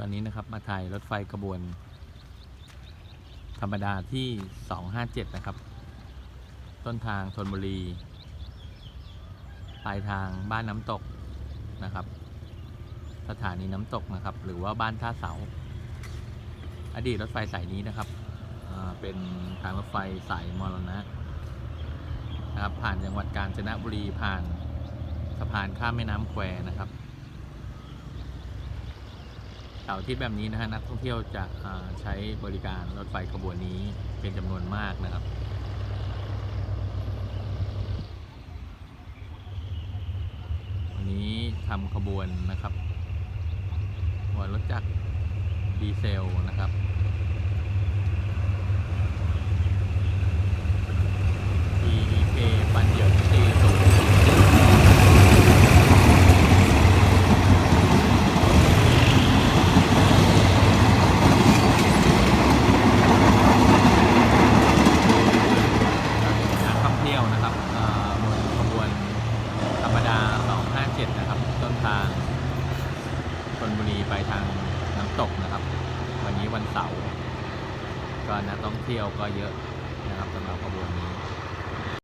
ตอนนี้นะครับมาถ่ายรถไฟกระบวน ธรรมดาที่ 257 นะครับ ต้นทางธนบุรี ปลายทางบ้านน้ำตกนะครับ สถานีน้ำตกนะครับ หรือว่าบ้านท่าเสา อดีตรถไฟสายนี้นะครับเป็นทางรถไฟสายมรณะนะครับ ผ่านจังหวัดกาญจนบุรีผ่านสะพานข้ามแม่น้ำแควนะครับ สาร์อาที่แบบนี้นะฮะนักท่องเที่ยวจะใช้บริการรถไฟขบวนนี้เป็นจำนวนมากนะครับวันนี้ทำขบวนนะครับขบวนรถจักรดีเซลนะครับ PEK ปันเหยินตีสูงนักท่องเที่ยวนะครับอ่าบนขบวน ธรรมดา 257 นะครับ ต้นทางชนบุรีไปทางน้ำตกนะครับ วันนี้วันเสาร์ก็นักท่องเที่ยวก็เยอะนะครับสำหรับขบวนนี้